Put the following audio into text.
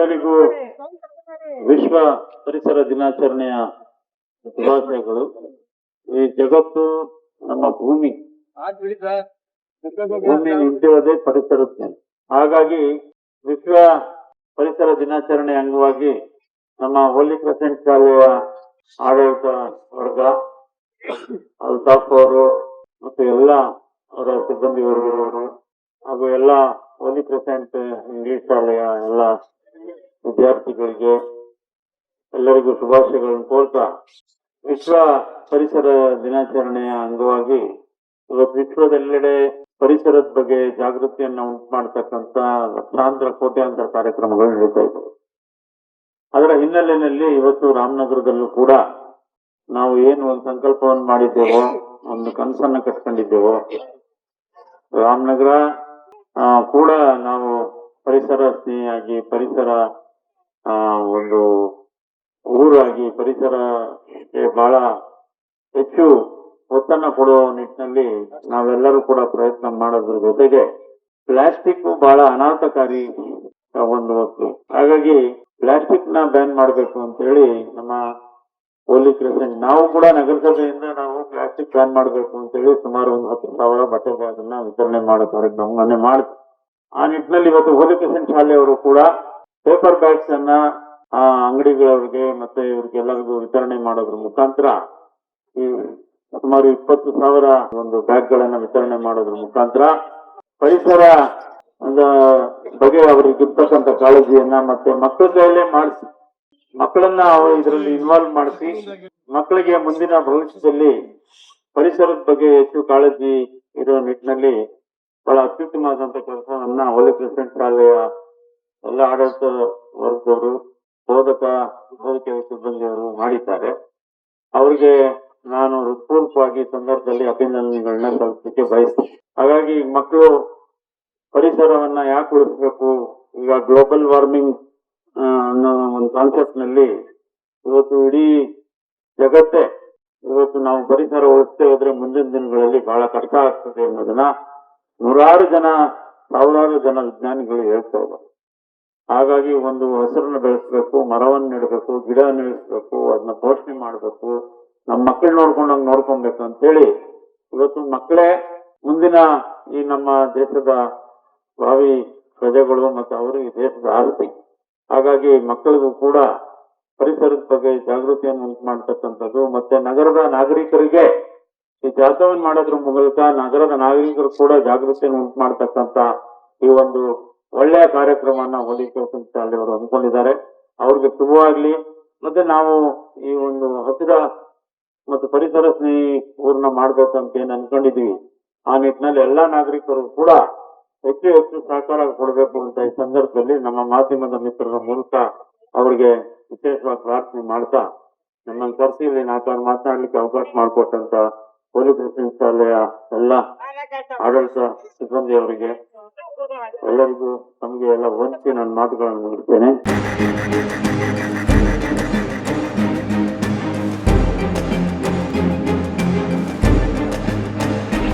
ಎಲ್ಲರಿಗೂ ವಿಶ್ವ ಪರಿಸರ ದಿನಾಚರಣೆಯ ಶುಭಾಶಯಗಳು. ಈ ಜಗತ್ತು ನಮ್ಮ ಭೂಮಿ. ಭೂಮಿ ನಿಂತಿರೋದೇ ಪರಿಸರಕ್ಕೆ ಹಾಗಾಗಿ ವಿಶ್ವ ಪರಿಸರ ದಿನಾಚರಣೆ ಅಂಗವಾಗಿ ನಮ್ಮ ಹೋಲಿ ಕ್ರೆಸೆಂಟ್ ಶಾಲೆಯ ಆಡಳಿತ ವರ್ಗ ಅಲ್ತಾಫ್ ಅವರು ಮತ್ತು ಎಲ್ಲ ಅವರ ಸಿಬ್ಬಂದಿ ವರ್ಗದವರು ಹಾಗೂ ಎಲ್ಲ ಹೋಲಿ ಕ್ರೆಸೆಂಟ್ ಇಂಗ್ಲಿಷ್ ಶಾಲೆಯ ಎಲ್ಲ ವಿದ್ಯಾರ್ಥಿಗಳಿಗೆ ಎಲ್ಲರಿಗೂ ಶುಭಾಶಯಗಳನ್ನು ಕೋರ್ತಾ ವಿಶ್ವ ಪರಿಸರ ದಿನಾಚರಣೆಯ ಅಂಗವಾಗಿ ಇವತ್ತು ವಿಶ್ವದೆಲ್ಲೆಡೆ ಪರಿಸರದ ಬಗ್ಗೆ ಜಾಗೃತಿಯನ್ನ ಉಂಟು ಮಾಡತಕ್ಕಂತ ಲಕ್ಷಾಂತರ ಕೋಟ್ಯಾಂತರ ಕಾರ್ಯಕ್ರಮಗಳು ನಡೀತಾ ಇದ್ದವು. ಅದರ ಹಿನ್ನೆಲೆಯಲ್ಲಿ ಇವತ್ತು ರಾಮನಗರದಲ್ಲೂ ಕೂಡ ನಾವು ಏನು ಒಂದು ಸಂಕಲ್ಪವನ್ನು ಮಾಡಿದ್ದೇವೋ, ಒಂದು ಕನಸನ್ನ ಕಟ್ಕೊಂಡಿದ್ದೇವೋ, ರಾಮನಗರ ಕೂಡ ನಾವು ಪರಿಸರ ಸ್ನೇಹಿಯಾಗಿ ಪರಿಸರ ಒಂದು ಊರಾಗಿ ಪರಿಸರಕ್ಕೆ ಬಹಳ ಹೆಚ್ಚು ಒತ್ತನ್ನ ಕೊಡುವ ನಿಟ್ಟಿನಲ್ಲಿ ನಾವೆಲ್ಲರೂ ಕೂಡ ಪ್ರಯತ್ನ ಮಾಡೋದ್ರ ಜೊತೆಗೆ ಪ್ಲಾಸ್ಟಿಕ್ ಬಹಳ ಅನಾಥಕಾರಿ ಒಂದು ವಸ್ತು. ಹಾಗಾಗಿ ಪ್ಲಾಸ್ಟಿಕ್ನ ಬ್ಯಾನ್ ಮಾಡಬೇಕು ಅಂತ ಹೇಳಿ ನಮ್ಮ ಹೋಲಿ ಕ್ರೆಸೆಂಟ್ ನಾವು ಕೂಡ ನಗರಸಭೆಯಿಂದ ನಾವು ಪ್ಲಾಸ್ಟಿಕ್ ಬ್ಯಾನ್ ಮಾಡಬೇಕು ಅಂತ ಹೇಳಿ ಸುಮಾರು ಒಂದು ಹತ್ತು ಸಾವಿರ ಬಟ್ಟೆ ಬ್ಯಾಗನ್ನ ವಿತರಣೆ ಮಾಡೋ ಕಾರ್ಯಕ್ರಮವನ್ನೇ ಮಾಡ್ತೀವಿ. ಆ ನಿಟ್ಟಿನಲ್ಲಿ ಇವತ್ತು ಹೋಲಿ ಕ್ರೆಸೆಂಟ್ ಶಾಲೆಯವರು ಕೂಡ ಪೇಪರ್ ಬ್ಯಾಗ್ಸ್ ಅನ್ನ, ಆ, ಅಂಗಡಿಗಳವರಿಗೆ ಮತ್ತೆ ಇವ್ರಿಗೆಲ್ಲರಿಗೂ ವಿತರಣೆ ಮಾಡೋದ್ರ ಮುಖಾಂತರ ಈ ಸುಮಾರು ಇಪ್ಪತ್ತು ಸಾವಿರ ಒಂದು ಬ್ಯಾಗ್ ಗಳನ್ನ ವಿತರಣೆ ಮಾಡೋದ್ರ ಮುಖಾಂತರ ಪರಿಸರ ಬಗ್ಗೆ ಅವರಿಗೆ ಇರ್ತಕ್ಕಂಥ ಕಾಳಜಿಯನ್ನ ಮತ್ತೆ ಮಕ್ಕಳ ಕೈಯಲ್ಲೇ ಮಾಡಿಸಿ, ಮಕ್ಕಳನ್ನ ಇದರಲ್ಲಿ ಇನ್ವಾಲ್ವ್ ಮಾಡಿಸಿ, ಮಕ್ಕಳಿಗೆ ಮುಂದಿನ ಭವಿಷ್ಯದಲ್ಲಿ ಪರಿಸರದ ಬಗ್ಗೆ ಹೆಚ್ಚು ಕಾಳಜಿ ಇರೋ ನಿಟ್ಟಿನಲ್ಲಿ ಬಹಳ ಅತ್ಯುತ್ತಮವಾದಂತ ಕೆಲಸವನ್ನ ಹೋಲಿ ಕ್ರಿಸ್ಟನ್ ಶಾಲೆಯ ಎಲ್ಲ ಆಡಳಿತ ವರ್ಗದವರು ಬೋಧಕ ಬೋಧಕ ಸಿಬ್ಬಂದಿಯವರು ಮಾಡಿದ್ದಾರೆ. ಅವರಿಗೆ ನಾನು ಹೃತ್ಪೂರ್ವಕವಾಗಿ ಸಂದರ್ಭದಲ್ಲಿ ಅಭಿನಂದನೆಗಳನ್ನ ಸಲ್ಲಿಸಲಿಕ್ಕೆ ಬಯಸ್ತೀನಿ. ಹಾಗಾಗಿ ಮಕ್ಕಳು ಪರಿಸರವನ್ನ ಯಾಕೆ ಉಳಿಸ್ಬೇಕು? ಈಗ ಗ್ಲೋಬಲ್ ವಾರ್ಮಿಂಗ್ ಅನ್ನೋ ಒಂದು ಕಾನ್ಸೆಪ್ಟ್ನಲ್ಲಿ ಇವತ್ತು ಇಡೀ ಜಗತ್ತೇ ಇವತ್ತು ನಾವು ಪರಿಸರ ಉಳಿಸ್ತೇ ಹೋದ್ರೆ ಮುಂದಿನ ದಿನಗಳಲ್ಲಿ ಬಹಳ ಕಷ್ಟ ಆಗ್ತದೆ ಅನ್ನೋದನ್ನ ನೂರಾರು ಜನ, ಸಾವಿರಾರು ಜನ ವಿಜ್ಞಾನಿಗಳು ಹೇಳ್ತಾ ಇದ್ದಾರೆ. ಹಾಗಾಗಿ ಒಂದು ಹಸಿರನ್ನ ಬೆಳೆಸಬೇಕು, ಮರವನ್ನು ನೆಡಬೇಕು, ಗಿಡ ನೆಲೆಸ್ಬೇಕು ಅದನ್ನ ಪೋಷಣೆ ಮಾಡಬೇಕು ನಮ್ಮ ಮಕ್ಕಳು ಹಂಗೆ ನೋಡ್ಕೊಬೇಕು ಅಂತ ಹೇಳಿ ಇವತ್ತು ಮಕ್ಕಳೇ ಮುಂದಿನ ಈ ನಮ್ಮ ದೇಶದ ಭಾವಿ ಪ್ರಜೆಗಳು ಮತ್ತು ಅವರು ಈ ದೇಶದ ಆಸ್ತಿ. ಹಾಗಾಗಿ ಮಕ್ಕಳಿಗೂ ಕೂಡ ಪರಿಸರದ ಬಗ್ಗೆ ಜಾಗೃತಿಯನ್ನು ಉಂಟು ಮಾಡತಕ್ಕಂಥದ್ದು ಮತ್ತೆ ನಗರದ ನಾಗರಿಕರಿಗೆ ಈ ಜಾಥವನ್ನು ಮಾಡೋದ್ರ ಮೂಲಕ ನಗರದ ನಾಗರಿಕರು ಕೂಡ ಜಾಗೃತಿಯನ್ನು ಉಂಟು ಮಾಡತಕ್ಕಂತ ಈ ಒಂದು ಒಳ್ಳೆಯ ಕಾರ್ಯಕ್ರಮವನ್ನ ಹೋಲಿಕೆ ಶಾಲೆಯವರು ಅಂದ್ಕೊಂಡಿದ್ದಾರೆ ಅವ್ರಿಗೆ ಶುಭವಾಗ್ಲಿ. ಮತ್ತೆ ನಾವು ಈ ಒಂದು ಹಸಿರ ಮತ್ತು ಪರಿಸರ ಸ್ನೇಹಿ ಊರ್ನ ಮಾಡ್ಬೇಕಂತ ಏನ್ ಅನ್ಕೊಂಡಿದೀವಿ ಆ ನಿಟ್ಟಿನಲ್ಲಿ ಎಲ್ಲಾ ನಾಗರಿಕರು ಕೂಡ ಹೆಚ್ಚು ಹೆಚ್ಚು ಸಹಕಾರ ಕೊಡಬೇಕು ಅಂತ ಈ ಸಂದರ್ಭದಲ್ಲಿ ನಮ್ಮ ಮಾಧ್ಯಮದ ಮಿತ್ರರ ಮೂಲಕ ಅವರಿಗೆ ವಿಶೇಷವಾಗಿ ಪ್ರಾರ್ಥನೆ ಮಾಡ್ತಾ, ನಮ್ಮನ್ನು ಕರೆಸಿ ಇಲ್ಲಿ ಮಾತನಾಡ್ಲಿಕ್ಕೆ ಅವಕಾಶ ಮಾಡಿಕೊಟ್ಟಂತ ಪೊಲೀಸ್ ಶಾಲೆಯ ಎಲ್ಲ ಆಡಳಿತ ಸಿಬ್ಬಂದಿಯವರಿಗೆ ಎಲ್ಲರಿಗೂ ನಮಗೆ ಎಲ್ಲ ಹೊಂಚಿ ನನ್ನ ಮಾತುಗಳನ್ನು ಮುಗಿಸ್ತೇನೆ.